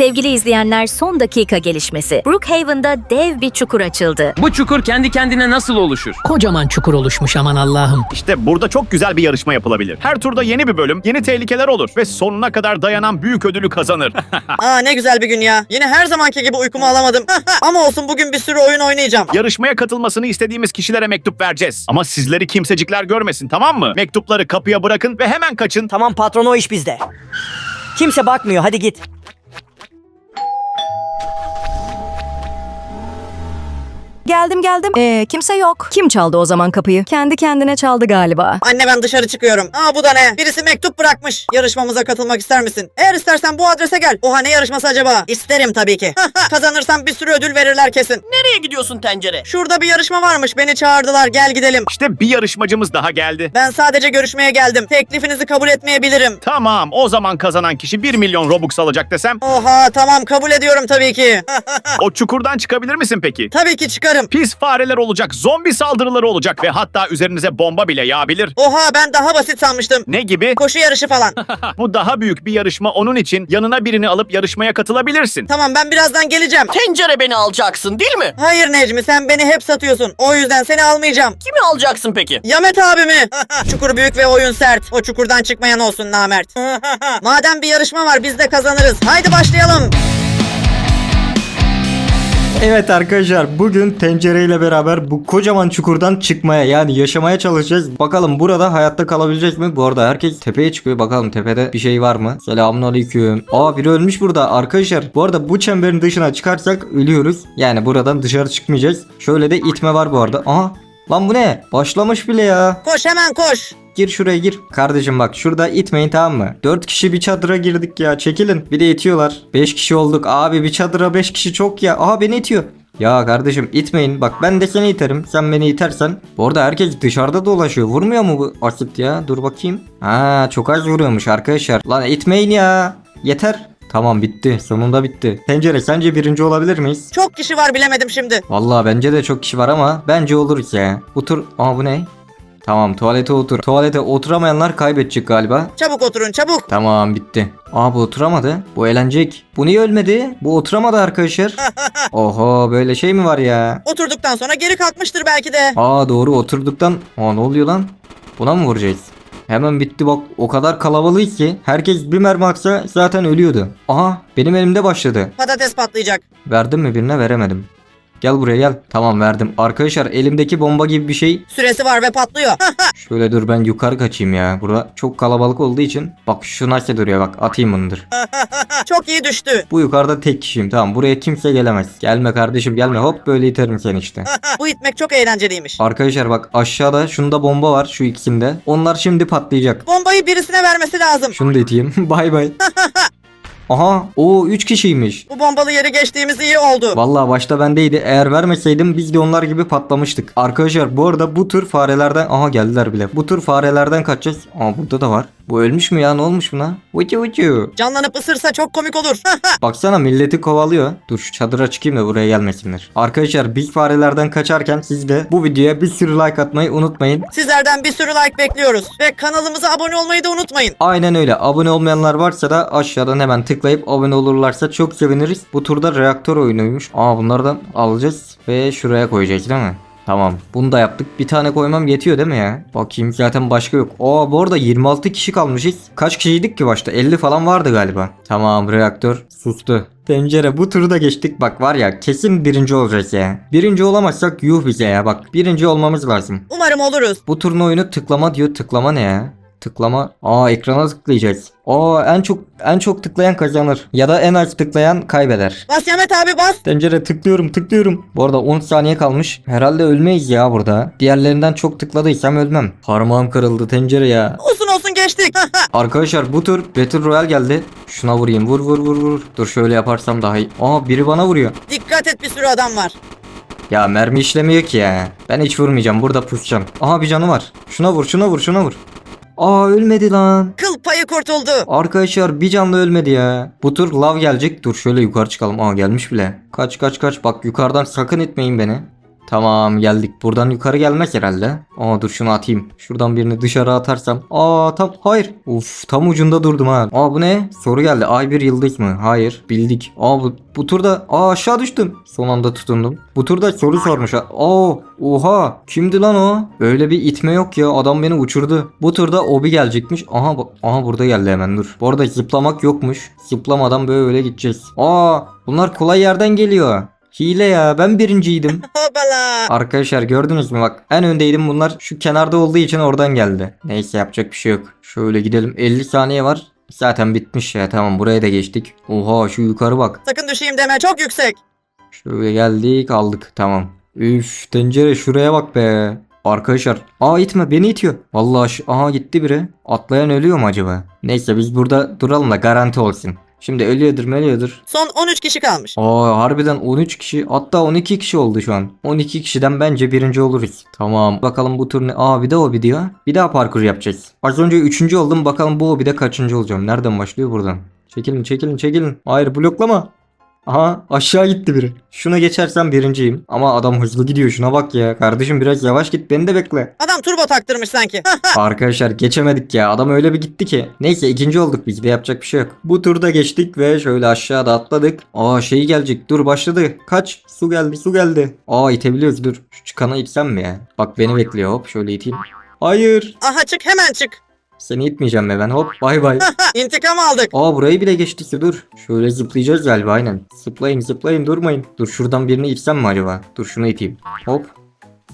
Sevgili izleyenler son dakika gelişmesi. Brookhaven'da dev bir çukur açıldı. Bu çukur kendi kendine nasıl oluşur? Kocaman çukur oluşmuş aman Allah'ım. İşte burada çok güzel bir yarışma yapılabilir. Her turda yeni bir bölüm, yeni tehlikeler olur ve sonuna kadar dayanan büyük ödülü kazanır. Aa ne güzel bir gün ya. Yine her zamanki gibi uykumu alamadım. Ama olsun bugün bir sürü oyun oynayacağım. Yarışmaya katılmasını istediğimiz kişilere mektup vereceğiz. Ama sizleri kimsecikler görmesin tamam mı? Mektupları kapıya bırakın ve hemen kaçın. Tamam patron o iş bizde. Kimse bakmıyor hadi git. Geldim geldim. Ee, kimse yok. Kim çaldı o zaman kapıyı? Kendi kendine çaldı galiba. Anne ben dışarı çıkıyorum. Aa bu da ne? Birisi mektup bırakmış. Yarışmamıza katılmak ister misin? Eğer istersen bu adrese gel. Oha ne yarışması acaba? İsterim tabii ki. Kazanırsam bir sürü ödül verirler kesin. Nereye gidiyorsun tencere? Şurada bir yarışma varmış. Beni çağırdılar. Gel gidelim. İşte bir yarışmacımız daha geldi. Ben sadece görüşmeye geldim. Teklifinizi kabul etmeyebilirim. Tamam o zaman kazanan kişi 1 milyon Robux alacak desem. Oha tamam kabul ediyorum tabii ki. O çukurdan çıkabilir misin peki? tabii ki çıkarım. Pis fareler olacak, zombi saldırıları olacak ve hatta üzerinize bomba bile yağabilir. Oha ben daha basit sanmıştım. Ne gibi? Koşu yarışı falan. Bu daha büyük bir yarışma onun için yanına birini alıp yarışmaya katılabilirsin. tamam ben birazdan geleceğim. Tencere beni alacaksın değil mi? Hayır Necmi sen beni hep satıyorsun. O yüzden seni almayacağım. Kimi alacaksın peki? Yamet abimi. Çukur büyük ve oyun sert. O çukurdan çıkmayan olsun namert. Madem bir yarışma var biz de kazanırız. Haydi başlayalım. Evet arkadaşlar bugün tencereyle beraber bu kocaman çukurdan çıkmaya yani yaşamaya çalışacağız. Bakalım burada hayatta kalabilecek mi? Bu arada herkes tepeye çıkıyor. Bakalım tepede bir şey var mı? Selamünaleyküm. Aa biri ölmüş burada arkadaşlar. Bu arada bu çemberin dışına çıkarsak ölüyoruz. Yani buradan dışarı çıkmayacağız. Şöyle de itme var bu arada. Aha Lan bu ne? Başlamış bile ya. Koş hemen koş. Gir şuraya gir. Kardeşim bak şurada itmeyin tamam mı? 4 kişi bir çadıra girdik ya. Çekilin. Bir de itiyorlar. 5 kişi olduk. Abi bir çadıra 5 kişi çok ya. Aha beni itiyor. Ya kardeşim itmeyin. Bak ben de seni iterim. Sen beni itersen. Bu arada herkes dışarıda dolaşıyor. Vurmuyor mu bu asit ya? Dur bakayım. Ha çok az vuruyormuş arkadaşlar. Lan itmeyin ya. Yeter. Tamam bitti. Sonunda bitti. Tencere sence birinci olabilir miyiz? Çok kişi var bilemedim şimdi. Vallahi bence de çok kişi var ama bence oluruz ya. Otur. Aa bu ne? Tamam tuvalete otur. Tuvalete oturamayanlar kaybedecek galiba. Çabuk oturun çabuk. Tamam bitti. Aa bu oturamadı. Bu eğlenecek. Bu niye ölmedi? Bu oturamadı arkadaşlar. Oho böyle şey mi var ya? Oturduktan sonra geri kalkmıştır belki de. Aa doğru oturduktan. Aa ne oluyor lan? Buna mı vuracağız? Hemen bitti bak o kadar kalabalık ki herkes bir mermi atsa zaten ölüyordu. Aha benim elimde başladı. Patates patlayacak. Verdim mi birine veremedim. Gel buraya gel. Tamam verdim. Arkadaşlar elimdeki bomba gibi bir şey. Süresi var ve patlıyor. Şöyle dur ben yukarı kaçayım ya. Burada çok kalabalık olduğu için. Bak şu nasıl duruyor bak atayım bundur. Çok iyi düştü. Bu yukarıda tek kişiyim tamam buraya kimse gelemez. Gelme kardeşim gelme hop böyle iterim seni işte. Bu itmek çok eğlenceliymiş. Arkadaşlar bak aşağıda şunda bomba var şu ikisinde. Onlar şimdi patlayacak. Bombayı birisine vermesi lazım. Şunu da iteyim. bay bay. Aha o 3 kişiymiş. Bu bombalı yeri geçtiğimiz iyi oldu. Vallahi başta bendeydi. Eğer vermeseydim biz de onlar gibi patlamıştık. Arkadaşlar bu arada bu tür farelerden aha geldiler bile. Bu tür farelerden kaçacağız. Aa burada da var. Bu ölmüş mü ya ne olmuş buna? Uçu uçu. Canlanıp ısırsa çok komik olur. Baksana milleti kovalıyor. Dur şu çadıra çıkayım da buraya gelmesinler. Arkadaşlar biz farelerden kaçarken siz de bu videoya bir sürü like atmayı unutmayın. Sizlerden bir sürü like bekliyoruz. Ve kanalımıza abone olmayı da unutmayın. Aynen öyle. Abone olmayanlar varsa da aşağıdan hemen tıklayıp abone olurlarsa çok seviniriz. Bu turda reaktör oyunuymuş. Aa bunlardan alacağız ve şuraya koyacağız değil mi? Tamam. Bunu da yaptık. Bir tane koymam yetiyor değil mi ya? Bakayım zaten başka yok. Aa bu arada 26 kişi kalmışız. Kaç kişiydik ki başta? 50 falan vardı galiba. Tamam reaktör sustu. Tencere bu turu da geçtik. Bak var ya kesin birinci olacağız ya. Birinci olamazsak yuh bize ya. Bak birinci olmamız lazım. Umarım oluruz. Bu turun oyunu tıklama diyor. Tıklama ne ya? Tıklama. Aa ekrana tıklayacağız. Aa en çok en çok tıklayan kazanır. Ya da en az tıklayan kaybeder. Bas Yamet abi bas. Tencere tıklıyorum tıklıyorum. Bu arada 10 saniye kalmış. Herhalde ölmeyiz ya burada. Diğerlerinden çok tıkladıysam ölmem. Parmağım kırıldı tencere ya. Olsun olsun geçtik. Arkadaşlar bu tur Battle Royale geldi. Şuna vurayım vur vur vur vur. Dur şöyle yaparsam daha iyi. Aa biri bana vuruyor. Dikkat et bir sürü adam var. Ya mermi işlemiyor ki ya. Ben hiç vurmayacağım burada pusacağım. Aha bir canı var. Şuna vur şuna vur şuna vur. Aa ölmedi lan. Kıl payı kurtuldu. Arkadaşlar bir canlı ölmedi ya. Bu tur lav gelecek. Dur şöyle yukarı çıkalım. Aa gelmiş bile. Kaç kaç kaç. Bak yukarıdan sakın itmeyin beni. Tamam geldik. Buradan yukarı gelmez herhalde. Aa dur şunu atayım. Şuradan birini dışarı atarsam. Aa tam hayır. Uf tam ucunda durdum ha. Aa bu ne? Soru geldi. Ay bir yıldız mı? Hayır. Bildik. Aa bu, bu turda aa aşağı düştüm. Son anda tutundum. Bu turda soru sormuş. Aa oha. Kimdi lan o? Öyle bir itme yok ya. Adam beni uçurdu. Bu turda obi gelecekmiş. Aha aha burada geldi hemen dur. Bu arada zıplamak yokmuş. Zıplamadan böyle gideceğiz. Aa bunlar kolay yerden geliyor. Hile ya ben birinciydim. Hopala. Arkadaşlar gördünüz mü bak en öndeydim bunlar şu kenarda olduğu için oradan geldi. Neyse yapacak bir şey yok. Şöyle gidelim 50 saniye var. Zaten bitmiş ya tamam buraya da geçtik. Oha şu yukarı bak. Sakın düşeyim deme çok yüksek. Şöyle geldik aldık tamam. Üf tencere şuraya bak be. Arkadaşlar aa itme beni itiyor. Vallahi aha gitti biri. Atlayan ölüyor mu acaba? Neyse biz burada duralım da garanti olsun. Şimdi ölüyordur ölüyordur. Son 13 kişi kalmış. Aa harbiden 13 kişi hatta 12 kişi oldu şu an. 12 kişiden bence birinci oluruz. Tamam bakalım bu tur ne? Aa bir de o bir diyor. Bir daha parkur yapacağız. Az önce 3. oldum bakalım bu bir de kaçıncı olacağım. Nereden başlıyor buradan? Çekilin çekilin çekilin. Hayır bloklama. Aha aşağı gitti biri. Şuna geçersem birinciyim. Ama adam hızlı gidiyor şuna bak ya. Kardeşim biraz yavaş git beni de bekle. Adam turbo taktırmış sanki. Arkadaşlar geçemedik ya. Adam öyle bir gitti ki. Neyse ikinci olduk biz de yapacak bir şey yok. Bu turda geçtik ve şöyle aşağıda atladık. Aa şey gelecek. Dur başladı. Kaç. Su geldi su geldi. Aa itebiliyoruz dur. Şu çıkanı itsem mi ya? Bak beni bekliyor hop şöyle iteyim. Hayır. Aha çık hemen çık. Seni itmeyeceğim be ben hop bay bay. İntikam aldık. Aa burayı bile geçtik ya dur. Şöyle zıplayacağız galiba aynen. Zıplayın zıplayın durmayın. Dur şuradan birini itsem mi acaba? Dur şunu iteyim. Hop.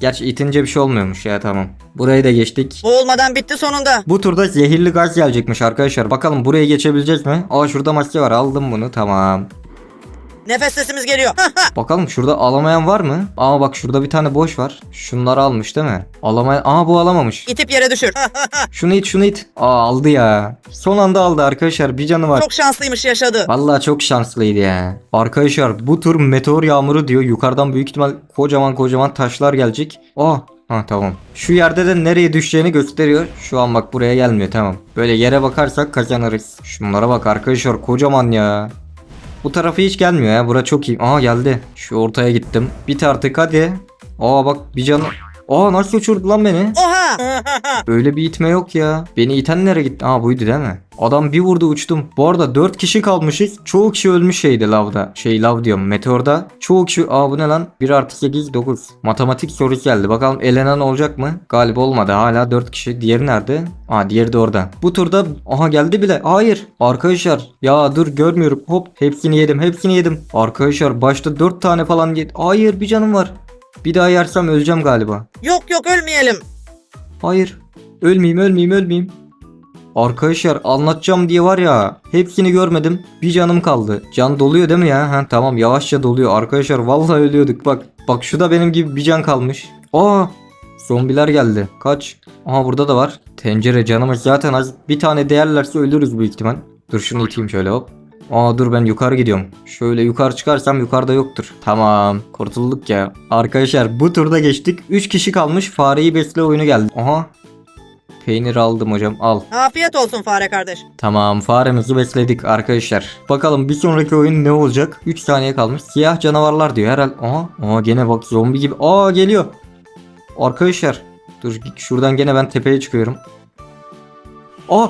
Gerçi itince bir şey olmuyormuş ya tamam. Burayı da geçtik. Boğulmadan bitti sonunda. Bu turda zehirli gaz gelecekmiş arkadaşlar. Bakalım buraya geçebileceğiz mi? Aa şurada maske var. Aldım bunu. Tamam. Nefes sesimiz geliyor. Bakalım şurada alamayan var mı? Aa bak şurada bir tane boş var. Şunları almış değil mi? Alamayan... Aa bu alamamış. İtip yere düşür. Şunu it şunu it. Aa aldı ya. Son anda aldı arkadaşlar. Bir canı var. Çok şanslıymış yaşadı. Vallahi çok şanslıydı ya. Arkadaşlar bu tur meteor yağmuru diyor. Yukarıdan büyük ihtimal kocaman kocaman taşlar gelecek. Oh Ha tamam. Şu yerde de nereye düşeceğini gösteriyor. Şu an bak buraya gelmiyor tamam. Böyle yere bakarsak kazanırız. Şunlara bak arkadaşlar kocaman ya. Bu tarafı hiç gelmiyor ya. Bura çok iyi. Aa geldi. Şu ortaya gittim. Bit artık hadi. Aa bak bir canı. Aa nasıl uçurdu lan beni? Oha. Öyle bir itme yok ya. Beni iten nereye gitti? Aa buydu değil mi? Adam bir vurdu uçtum. Bu arada 4 kişi kalmışız. Çoğu kişi ölmüş şeydi lavda. Şey lav diyorum meteorda. Çoğu kişi aa bu ne lan? 1 artı 8 9. Matematik sorusu geldi. Bakalım elenen olacak mı? Galiba olmadı. Hala 4 kişi. Diğeri nerede? Aa diğeri de orada. Bu turda aha geldi bile. Hayır. Arkadaşlar ya dur görmüyorum. Hop hepsini yedim. Hepsini yedim. Arkadaşlar başta 4 tane falan yedim. Hayır bir canım var. Bir daha yersem öleceğim galiba. yok yok ölmeyelim. Hayır. Ölmeyeyim ölmeyeyim ölmeyeyim. Arkadaşlar anlatacağım diye var ya hepsini görmedim. Bir canım kaldı. Can doluyor değil mi ya? Ha, tamam yavaşça doluyor. Arkadaşlar vallahi ölüyorduk bak. Bak şu da benim gibi bir can kalmış. Aa zombiler geldi. Kaç? Aha burada da var. Tencere canımız zaten az. Bir tane değerlerse ölürüz büyük ihtimal. Dur şunu iteyim şöyle hop. Aa dur ben yukarı gidiyorum. Şöyle yukarı çıkarsam yukarıda yoktur. Tamam kurtulduk ya. Arkadaşlar bu turda geçtik. 3 kişi kalmış. Fareyi besle oyunu geldi. Aha. Peynir aldım hocam al. Afiyet olsun fare kardeş. Tamam faremizi besledik arkadaşlar. Bakalım bir sonraki oyun ne olacak? 3 saniye kalmış. Siyah canavarlar diyor herhal. Aha. Aha gene bak zombi gibi. Aa geliyor. Arkadaşlar. Dur şuradan gene ben tepeye çıkıyorum. Aa.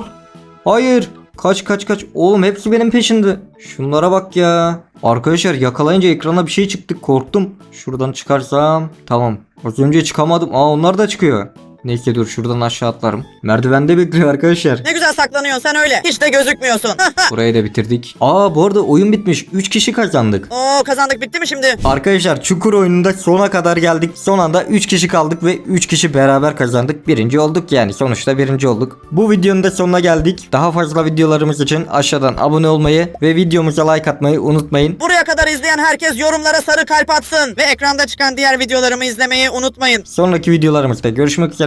Hayır. Kaç kaç kaç. Oğlum hepsi benim peşinde. Şunlara bak ya. Arkadaşlar yakalayınca ekrana bir şey çıktı. Korktum. Şuradan çıkarsam. Tamam. Az önce çıkamadım. Aa onlar da çıkıyor. Neyse dur şuradan aşağı atlarım. Merdivende bekliyor arkadaşlar. Ne güzel saklanıyorsun sen öyle. Hiç de gözükmüyorsun. Burayı da bitirdik. Aa bu arada oyun bitmiş. 3 kişi kazandık. Oo kazandık bitti mi şimdi? Arkadaşlar Çukur oyununda sona kadar geldik. Son anda 3 kişi kaldık ve 3 kişi beraber kazandık. Birinci olduk yani. Sonuçta birinci olduk. Bu videonun da sonuna geldik. Daha fazla videolarımız için aşağıdan abone olmayı ve videomuza like atmayı unutmayın. Buraya kadar izleyen herkes yorumlara sarı kalp atsın. Ve ekranda çıkan diğer videolarımı izlemeyi unutmayın. Sonraki videolarımızda görüşmek üzere.